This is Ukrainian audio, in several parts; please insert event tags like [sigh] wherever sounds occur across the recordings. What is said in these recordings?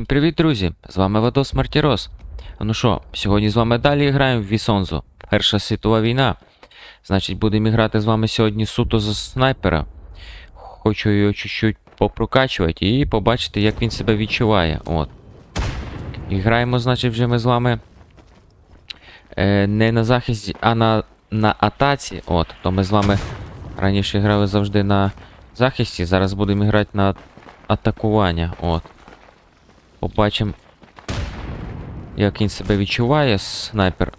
Всім привіт, друзі! З вами Вадос Мартірос. Ну що, сьогодні з вами далі граємо в Вісонзу. Перша світова війна. Значить, будемо грати з вами сьогодні суто за снайпера. Хочу його чуть-чуть попрокачувати і побачити, як він себе відчуває. От. І граємо, значить, вже ми з вами е, не на захисті, а на, на атаці. От. То ми з вами раніше грали завжди на захисті, зараз будемо грати на атакування. От. Побачимо, як він себе відчуває, снайпер.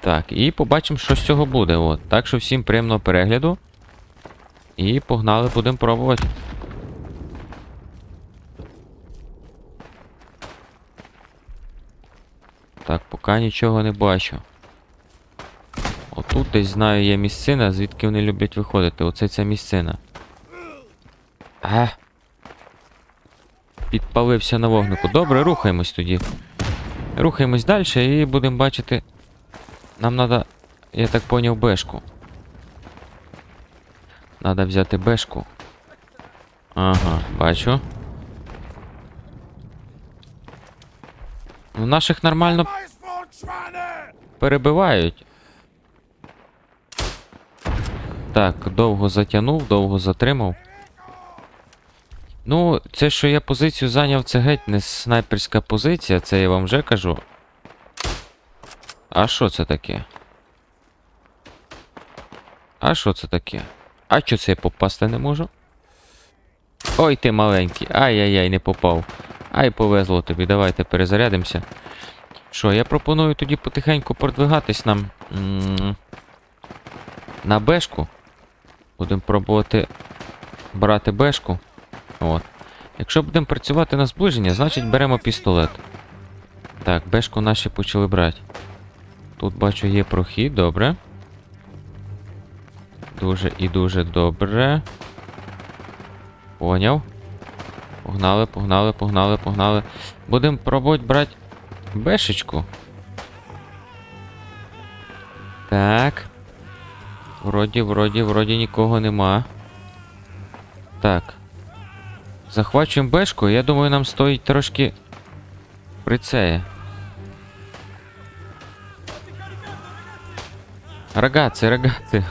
Так, і побачимо, що з цього буде. От. Так що всім приємного перегляду. І погнали, будемо пробувати. Так, поки нічого не бачу. Отут десь знаю є місцина, звідки вони люблять виходити. Оце ця місцина. А. Підпалився на вогнику. Добре, рухаємось тоді. Рухаємось далі і будемо бачити. Нам треба, я так поняв, бешку. Надо взяти бешку. Ага, бачу. Ну, наших нормально перебивають. Так, довго затягнув, довго затримав. Ну, це, що я позицію зайняв, це геть не снайперська позиція, це я вам вже кажу. А що це таке? А що це таке? А чо це я попасти не можу? Ой, ти маленький. Ай-яй-яй, не попав. Ай, повезло тобі, давайте перезарядимося. Що, я пропоную тоді потихеньку продвигатись нам на бешку. Будемо пробувати брати бешку. От. Якщо будемо працювати на зближення, значить беремо пістолет. Так, бешку наші почали брати. Тут бачу є прохід, добре. Дуже і дуже добре. Поняв. Погнали, погнали, погнали, погнали. Будемо пробувати брати бешечку. Так. Вроді, вроді, вроді нікого нема. Так. Захвачуємо бешку, я думаю, нам стоїть трошки прицеє. Рогатці, рогатці.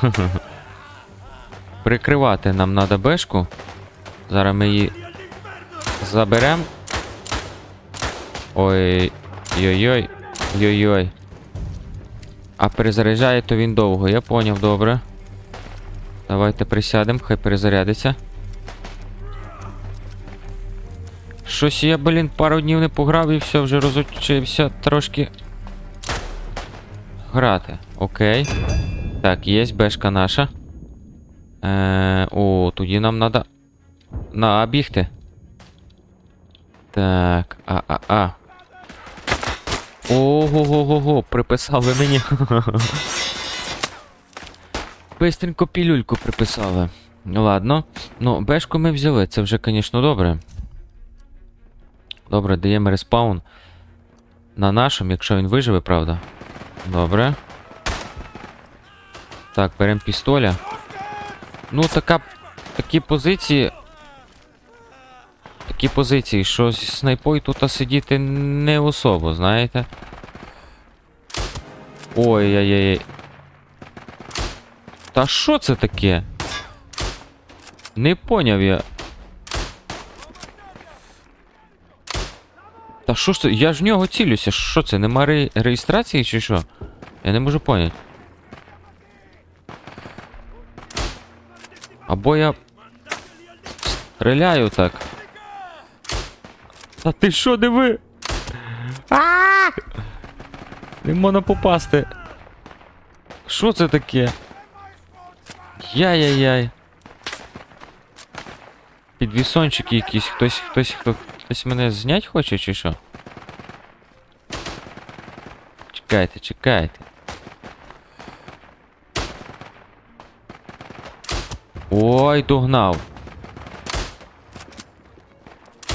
Прикривати нам треба бешку. Зараз ми її заберемо. Ой. Йой-йой. Йой-йой. А перезаряджає то він довго, я поняв, добре. Давайте присядемо, хай перезарядиться. Щось я, блін, пару днів не пограв і все, вже розучився трошки грати. Окей. Так, є бешка наша. Е, о, тоді нам треба на бігти. Так, а-а-а. Ого-го-го-го, приписали мені. [laughs] Бистренько пілюльку приписали. Ладно. Ну, бешку ми взяли, це вже, звісно, добре. Добре, даємо респаун. На нашому, якщо він виживе, правда. Добре. Так, беремо пістоля. Ну, така. Такі позиції. Такі позиції, що зі снайпою тут сидіти не особо, знаєте. Ой-ой-ой. Та що це таке? Не поняв я. Та що ж це? Я ж в нього цілюся. Що це? Нема ре... реєстрації чи що? Я не можу поняти. Або я. Стріляю так. Та ти що, диви? А! Не можна попасти. Що це таке? Яй-яй-яй. Підвісончики якісь. Хтось, хтось, хто, хтось мене знять хоче чи що? Чекайте, чекайте. Ой, догнав.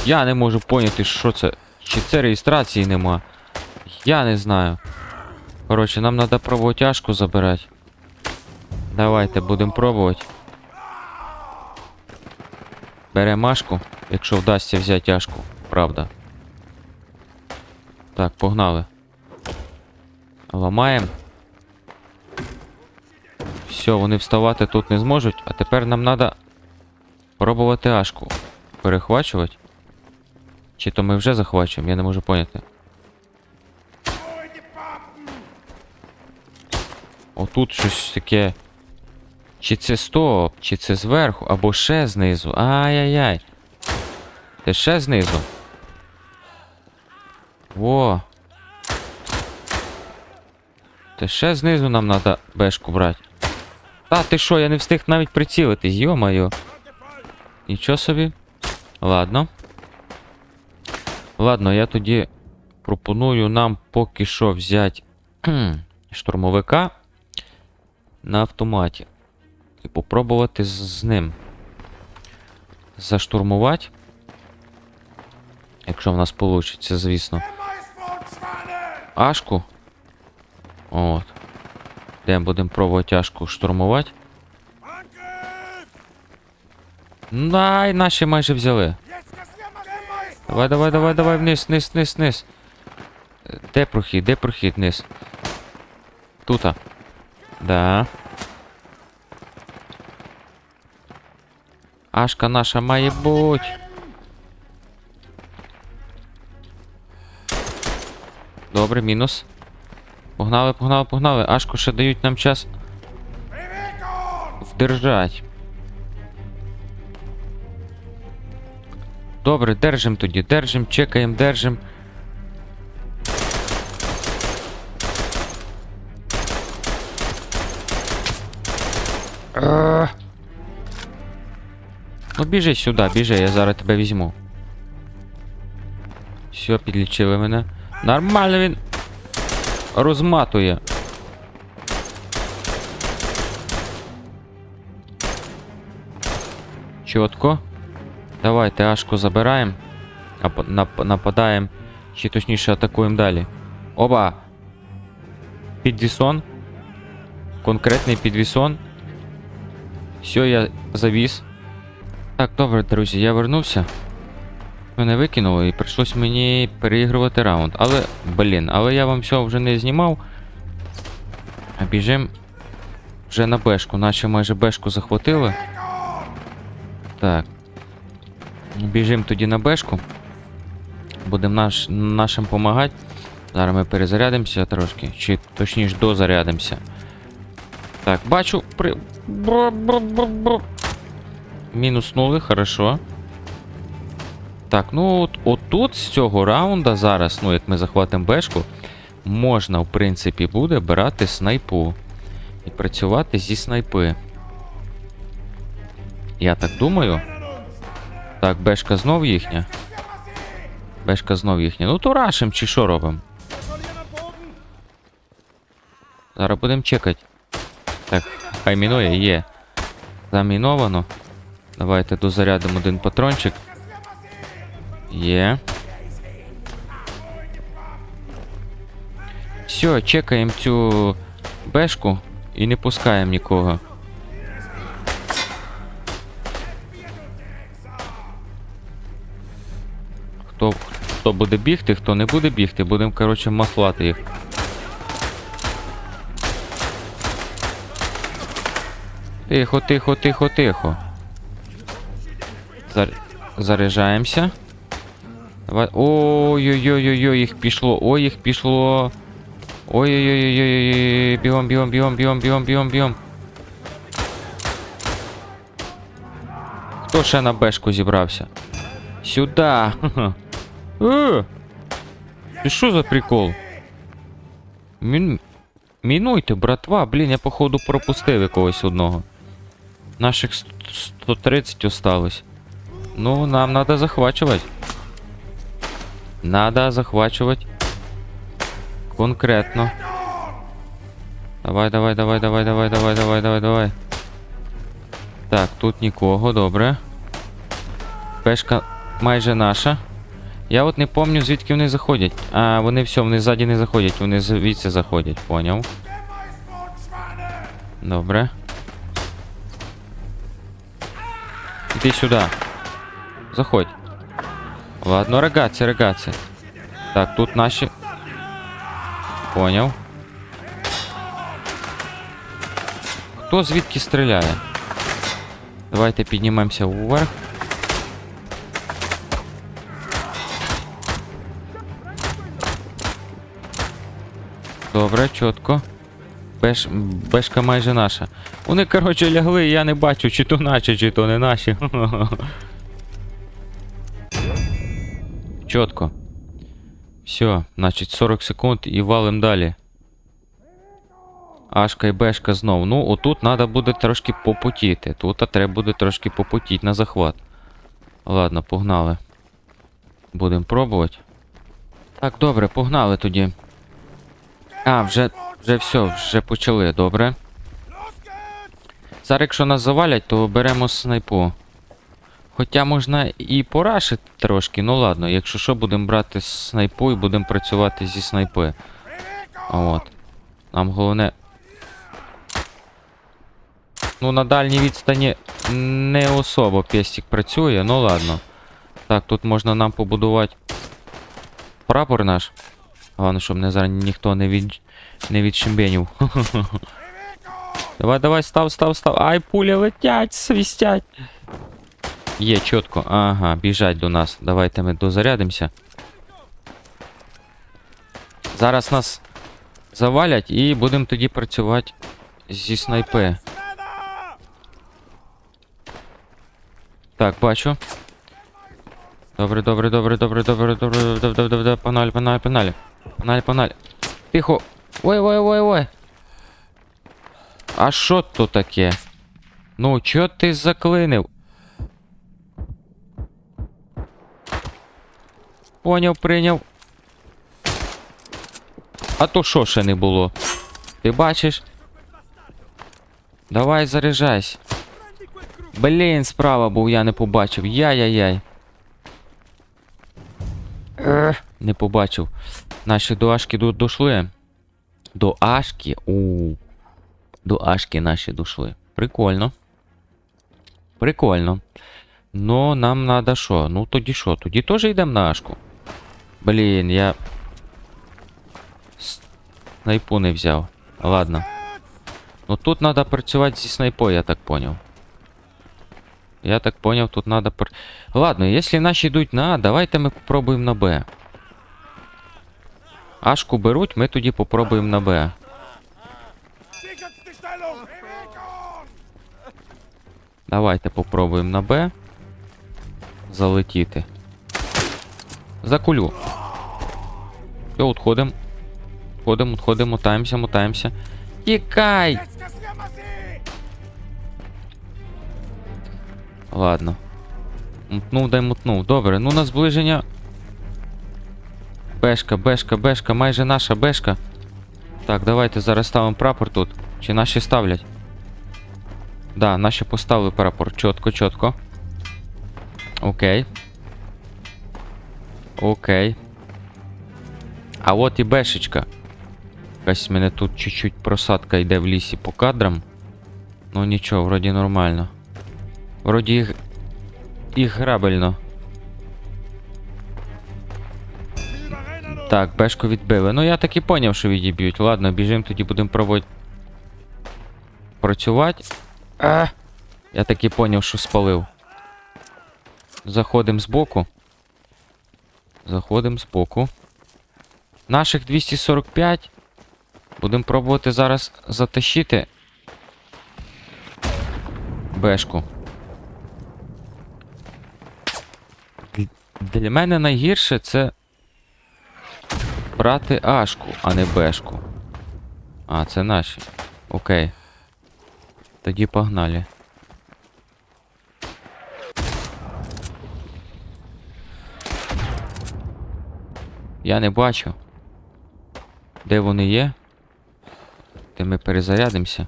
Я не можу поняти, що це. Чи це реєстрації нема. Я не знаю. Коротше, нам треба пробувати забирати. Давайте будемо пробувати. Беремо Машку. Якщо вдасться взяти тяжку, правда. Так, погнали. Ламаємо. Все, вони вставати тут не зможуть, а тепер нам треба пробувати ашку. Перехвачувати. Чи то ми вже захвачуємо, я не можу поняти. Отут щось таке. Чи це стоп, чи це зверху, або ще знизу. Ай-яй-яй. Це ще знизу. Во. Це ще знизу нам треба бешку брати. Та ти що, я не встиг навіть прицілитись, йо-моє. Нічого собі. Ладно. Ладно, я тоді пропоную нам поки що взяти штурмовика на автоматі. І попробувати з ним заштурмувати. Якщо в нас вийде, звісно. Ашку. От. Де будемо пробувати Ашку штурмувати. Най, наші майже взяли. Давай, давай, давай, давай, вниз, вниз, вниз, вниз. Де прохід, де прохід вниз? Тута. Да. Ашка наша має бути. Добре, мінус. Погнали, погнали, погнали. Ашку ще дають нам час. Вдержать. Добре, держим тоді, держим, чекаємо, держим. Ну біжи сюди, біжи, я зараз тебе візьму. Все, підлічили мене. Нормально він розматує. Чітко. Давайте Ашку забираємо. Нап нап нападаємо. Чи точніше атакуємо далі. Оба! Підвісон. Конкретний підвісон. Все, я завіз. Так, добре, друзі, я вернувся. Мене викинуло і прийшлось мені переігрувати раунд. Але, блін, але я вам всього вже не знімав. А біжим вже на бешку, наче майже бешку захватили. Так. Біжим тоді на бешку. Будемо наш, нашим допомагати. Зараз ми перезарядимося трошки. Чи точніше дозарядимося. Так, бачу. При... Бр-бр-бр-бр. Мінуснули, хорошо. Так, ну от, отут з цього раунда зараз, ну як ми захватимо бешку, можна, в принципі, буде брати снайпу. І працювати зі снайпи. Я так думаю. Так, бешка знов їхня. Бешка знов їхня. Ну то рашим чи що робимо? Зараз будемо чекати. Так, хай мінує, є. Заміновано. Давайте дозарядимо один патрончик. Є. Все, чекаємо цю бешку і не пускаємо нікого. Хто, хто буде бігти, хто не буде бігти, будемо, коротше, маслати їх. Тихо, тихо, тихо, тихо. Зар... Заряджаємося. Давай. Ой-ой-ой-ой, їх пішло. Ой, їх пішло. Ой-ой-ой-ой-ой. Бігом, бігом, бігом, бігом, бігом, бігом, бігом. Хто ще на бешку зібрався? Сюда. [laughs] Е! Ти що за прикол? Мін... Мінуйте, братва, блін, я походу пропустив якогось одного. Наших 130 осталось. Ну, нам надо захвачивать. Надо захвачивать. Конкретно. Давай, давай, давай, давай, давай, давай, давай, давай, давай. Так, тут нікого, добре. Пешка майже наша. Я от не пам'ятаю, звідки вони заходять. А, вони все, вони ззаді не заходять, вони звідси заходять, поняв. Добре. Іди сюди. заходь. Ладно, регаці, регаці. Так, тут наші. Поняв. Хто звідки стріляє? Давайте піднімемося вверх. Добре, чітко. Беш, бешка майже наша. Вони, коротше, лягли, і я не бачу, чи то наші, чи то не наші. [laughs] Чітко. Все, значить 40 секунд і валим далі. Ашка і бешка знов. Ну, отут треба буде трошки попотіти. Тут треба буде трошки попотіти на захват. Ладно, погнали. Будемо пробувати. Так, добре, погнали тоді. А, вже, вже все, вже почали, добре. Зараз, якщо нас завалять, то беремо снайпу. Хоча можна і порашити трошки, ну ладно, якщо що, будемо брати снайпу і будемо працювати зі снайпи. От. Нам головне. Ну, на дальній відстані не особо пестик працює, ну ладно. Так, тут можна нам побудувати прапор наш. Головне, щоб не зараз ніхто не від... не відшимбенів. [laughs] Давай, давай, став, став, став. Ай, пулі летять, свістять. Є, чітко. Ага, біжать до нас. Давайте ми дозарядимося. Зараз нас завалять і будемо тоді працювати зі снайпи. Так, бачу. Добре, добре, добре, добре, добре, добре, добре, добре, добре, погнали, погнали, погнали. Погнали, погнали. Тихо. Ой, ой, ой, ой. А що то таке? Ну, чо ти заклинив? Поняв, прийняв. А то що ще не було? Ти бачиш? Давай заряджайся. Блін, справа був, я не побачив. Яй-яй-яй. Не побачив. Наші до Ашки до- дошли. До Ашки. У. До Ашки наші дошли. Прикольно. Прикольно. Но нам надо що? Ну тоді що? Тоді теж йдемо на Ашку. Блін, я. Снайпу не взяв. Ладно. Ну тут треба працювати зі снайпою, я так поняв. Я так поняв, тут надо пр... Ладно, якщо наші йдуть на А, давайте ми попробуємо на Б. Ашку беруть, ми тоді попробуємо на Б. Давайте попробуємо на Б. Залетіти. За кулю. Все, отходимо. Отходимо, отходимо, мотаємося, мотаємося. Тікай! Ладно. Мутнув, дай мутнув. Добре, ну на зближення. Бешка, бешка, бешка, майже наша бешка. Так, давайте зараз ставимо прапор тут. Чи наші ставлять? Да, наші поставили прапор. Чітко, чітко. Окей. Окей. А от і бешечка. Якась в мене тут чуть-чуть просадка йде в лісі по кадрам. Ну нічого, вроді нормально. Вроді їх. Їх грабельно. Так, бешку відбили. Ну я так і поняв, що відіб'ють. Ладно, біжимо, тоді будемо пробувати. Працювати. А! Я так і поняв, що спалив. Заходимо збоку. Заходимо збоку. Наших 245. Будемо пробувати зараз затащити. Бешку. Для мене найгірше це брати Ашку, а не Бешку. А, це наші. Окей. Тоді погнали. Я не бачу. Де вони є? Де ми перезарядимося.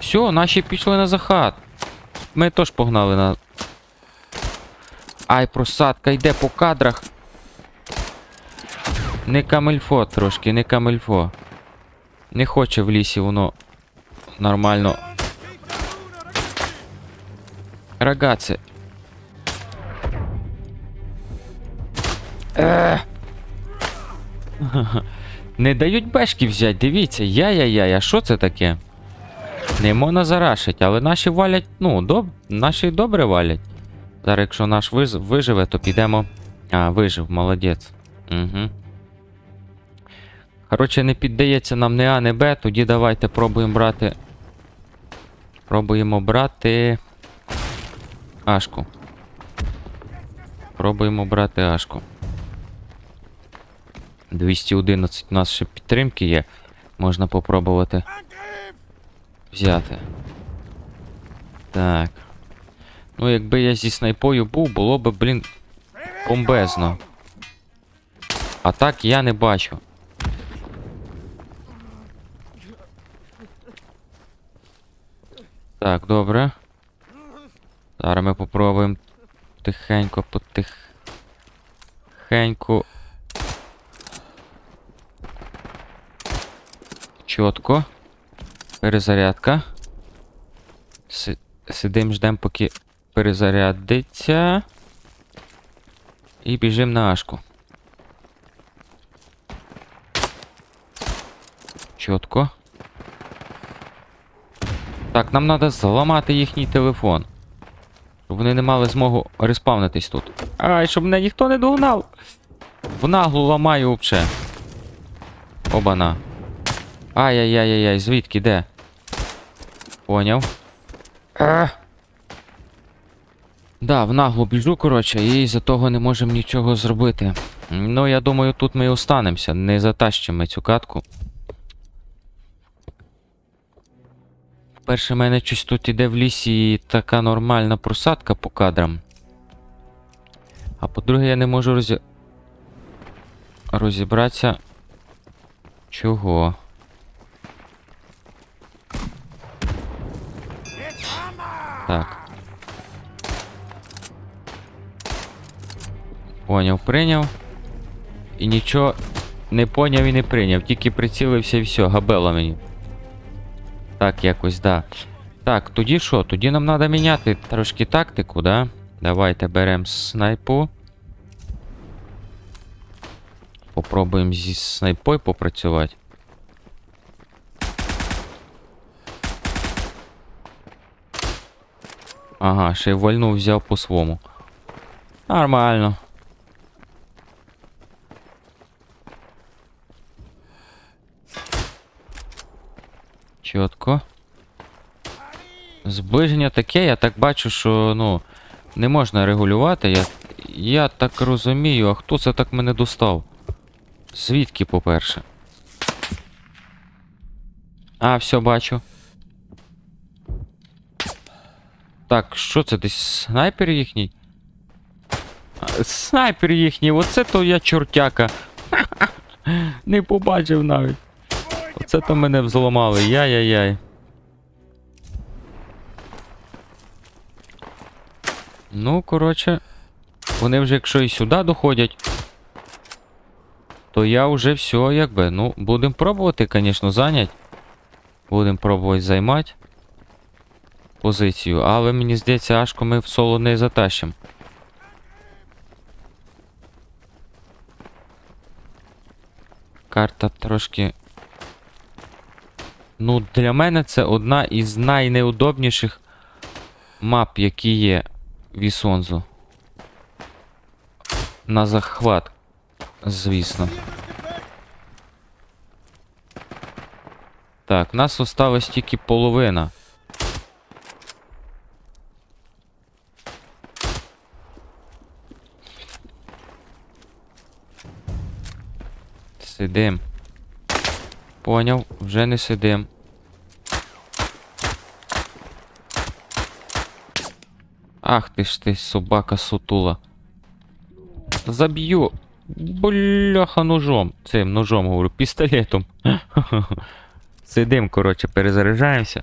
Все, наші пішли на захат. Ми теж погнали на. Ай, просадка йде по кадрах. Не камельфо трошки, не камельфо. Не хоче в лісі воно нормально Рагаци. Е. [laughs] Не дають бешки взяти, дивіться, яй-яй-яй, а що це таке? Не можна зарашить, але наші валять, ну, доб... наші добре валять. Зараз, якщо наш виз... виживе, то підемо. А, вижив, молодець. Угу. Коротше, не піддається нам не А, не Б, тоді давайте пробуємо брати. Пробуємо брати. Ашку. Пробуємо брати Ашку. 211 у нас ще підтримки є. Можна попробувати взяти. Так. Ну, якби я зі снайпою був, було би, блін, бомбезно. А так я не бачу. Так, добре. Зараз ми попробуємо тихенько, потихеньку. Чітко. Перезарядка. Сидим, ждем, поки перезарядиться. І біжим на Ашку. Чітко. Так, нам треба зламати їхній телефон. Щоб вони не мали змогу респавнитись тут. Ай, щоб мене ніхто не догнав. В наглу ламаю взагалі. Обана. Ай-яй-яй-яй, звідки, де? Поняв. А. Да, в наглу біжу, коротше, і за того не можемо нічого зробити. Ну, я думаю, тут ми і останемося, не затащимо цю катку. Перше, в мене щось тут іде в лісі така нормальна просадка по кадрам. А по-друге, я не можу розі... розібратися. Чого? Так. Поняв, прийняв. І нічого не поняв і не прийняв. Тільки прицілився і все, габела мені. Так, якось, да. Так, тоді що? Тоді нам треба міняти трошки тактику, да? Давайте беремо снайпу. Попробуємо зі снайпою попрацювати. Ага, ще й вольну взяв по свому. Нормально. Чітко. Зближення таке, я так бачу, що ну, не можна регулювати. Я, я так розумію, а хто це так мене достав? Звідки, по-перше? А, все бачу. Так, що це десь снайпер їхній? Снайпер їхній, оце то я чортяка. [laughs] Не побачив навіть. Оце то мене взломали. Яй-яй-яй. Ну, коротше, вони вже якщо і сюди доходять, то я вже все, якби. Ну, будемо пробувати, звісно, зайняти. Будемо пробувати займати позицію, але мені здається, Ашку ми в соло не затащимо. Карта трошки. Ну, для мене це одна із найнеудобніших мап, які є в Ісонзу. На захват, звісно. Так, нас осталось тільки половина. Сидим. Поняв, вже не сидим. Ах ти ж ти, собака сутула. Заб'ю. Бляха ножом. Цим ножом говорю, пістолетом. [laughs] Сидим, коротше, перезаряджаємося.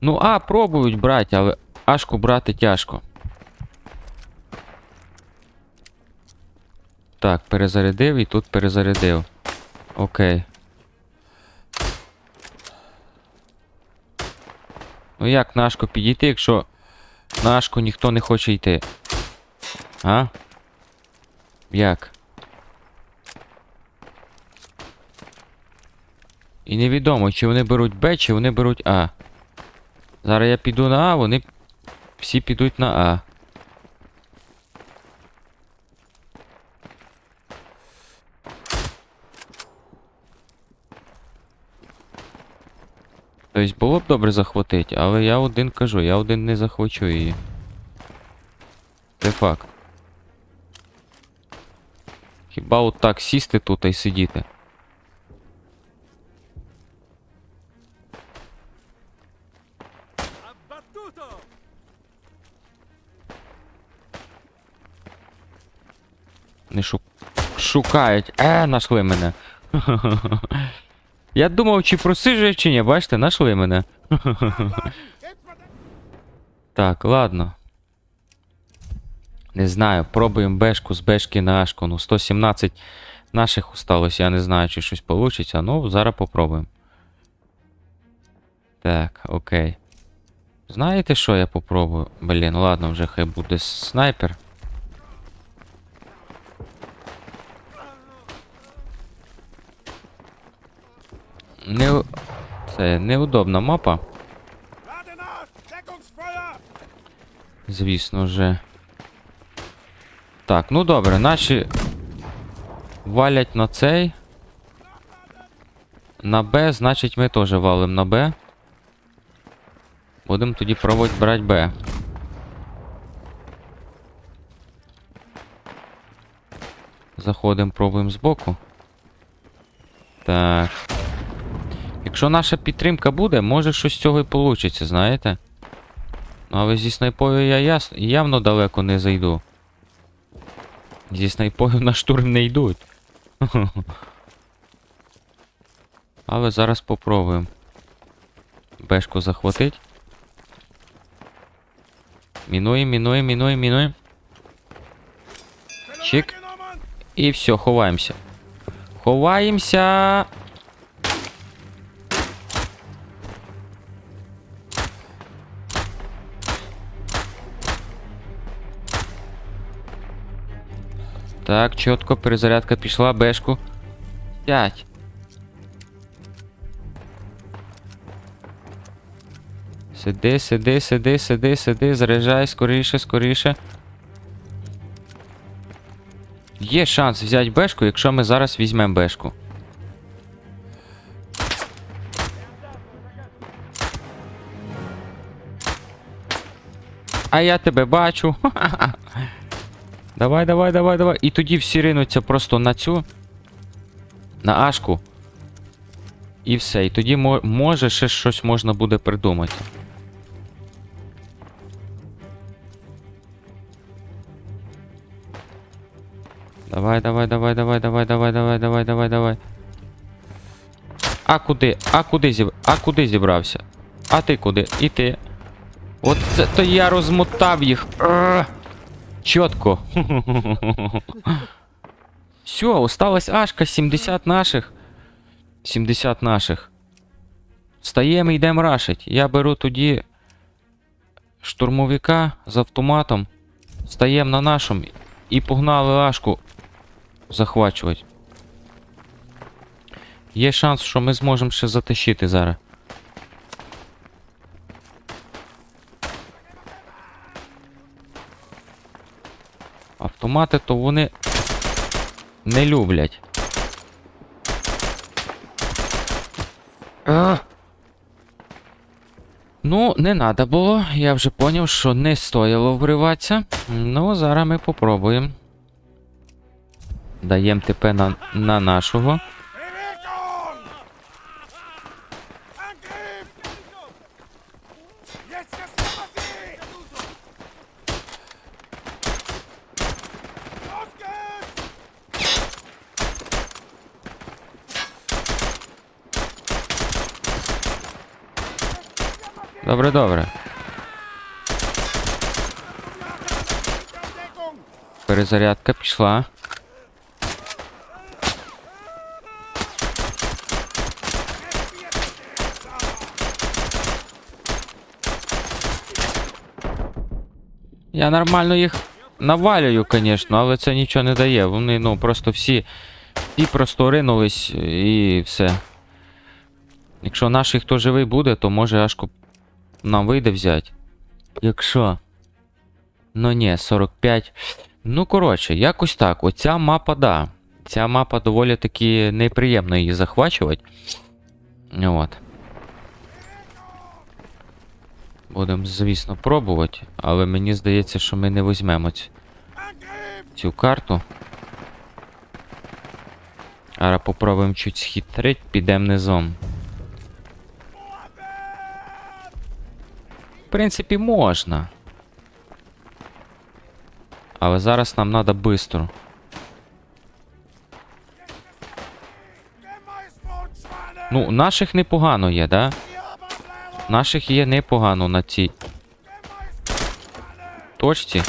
Ну, а, пробують брати, але ашку брати тяжко. Так, перезарядив і тут перезарядив. Окей. Ну як нашко підійти, якщо Нашку ніхто не хоче йти. А? Як? І невідомо, чи вони беруть Б, чи вони беруть А. Зараз я піду на А, вони всі підуть на А. Тобто було б добре захватити, але я один кажу, я один не захвачу її. Це факт. Хіба от так сісти тут і сидіти? Не шу... шукають. Е, нашли мене. [laughs] Я думав, чи просижує, чи ні, бачите, нашли мене. Так, ладно. Не знаю, пробуємо бешку з бешки на ашку. Ну, 117 наших осталось, я не знаю, чи щось вийде. Ну, зараз попробуємо. Так, окей. Знаєте, що я попробую? Блін, ладно, вже хай буде снайпер. Не... Це неудобна мапа. Звісно же. Так, ну добре, наші валять на цей. На Б, значить ми теж валим на Б. Будемо тоді пробувати брати Б. Заходимо, пробуємо збоку. Так. Якщо наша підтримка буде, може щось з цього і вийде, знаєте? Ну, але зі снайпою я яс... явно далеко не зайду. Зі снайпою на штурм не йдуть. [laughs] Але зараз попробуємо. Бешку захватить. Мінуємо, мінуємо, мінуємо, мінуємо. Чик. І все, ховаємося. Ховаємося. Так, чітко, перезарядка пішла, бешку. Сядь. Сиди, сиди, сиди, сиди, сиди, заряджай, скоріше, скоріше. Є шанс взяти бешку, якщо ми зараз візьмемо бешку. А я тебе бачу. [laughs] Давай, давай, давай, давай. І тоді всі ринуться просто на цю. На ашку. І все. І тоді може ще щось можна буде придумати. Давай, давай, давай, давай, давай, давай, давай, давай, давай, давай. А куди? А куди зіб... А куди зібрався? А ти куди? І ти. От це то я розмотав їх. Чітко. Все, осталась Ашка, 70 наших. 70 наших. Встаємо і йдемо рашить. Я беру тоді штурмовика з автоматом. Стаємо на нашому і погнали Ашку захвачувати. Є шанс, що ми зможемо ще затащити зараз. Автомати то вони не люблять. А! Ну, не треба було. Я вже зрозумів, що не стояло вриватися. Ну, зараз ми попробуємо. Даємо ТП на, на нашого. Добре, добре. Перезарядка пішла. Я нормально їх навалюю, звісно, але це нічого не дає. Вони, ну, просто всі, всі просто ринулись і все. Якщо наш хто живий буде, то може аж куп- нам вийде взяти. Якщо. Ну ні, 45. Ну, коротше, якось так. Оця мапа, да. Ця мапа доволі таки неприємно її захвачувати. От. Будемо, звісно, пробувати, але мені здається, що ми не візьмемо цю карту. Зараз попробуємо чуть схитрить, підемо низом. Принципі, можна. Але зараз нам треба швидко. Ну, наших непогано є, да? Наших є непогано на цій точці.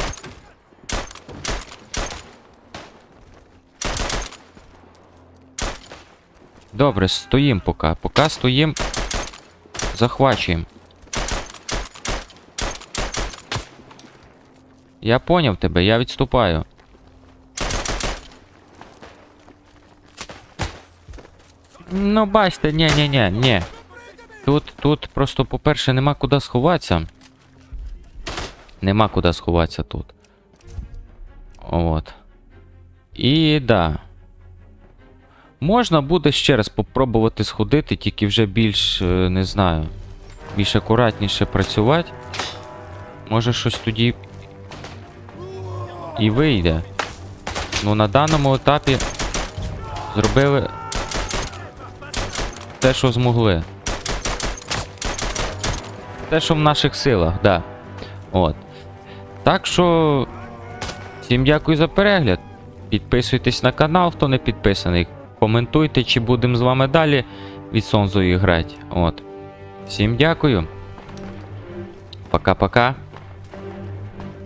Добре, стоїм поки. Поки стоїм. Захвачуємо. Я поняв тебе, я відступаю. Ну, бачите, ні, ні, ні, ні. Тут, тут просто, по-перше, нема куди сховатися. Нема куди сховатися тут. От. І да. Можна буде ще раз попробувати сходити, тільки вже більш, е, не знаю, більш акуратніше працювати. Може щось тоді і вийде. Ну на даному етапі зробили те, що змогли. Те, що в наших силах, да. От. Так що. Всім дякую за перегляд. Підписуйтесь на канал, хто не підписаний. Коментуйте, чи будемо з вами далі від Сонзою грати. От. Всім дякую. Пока-пока.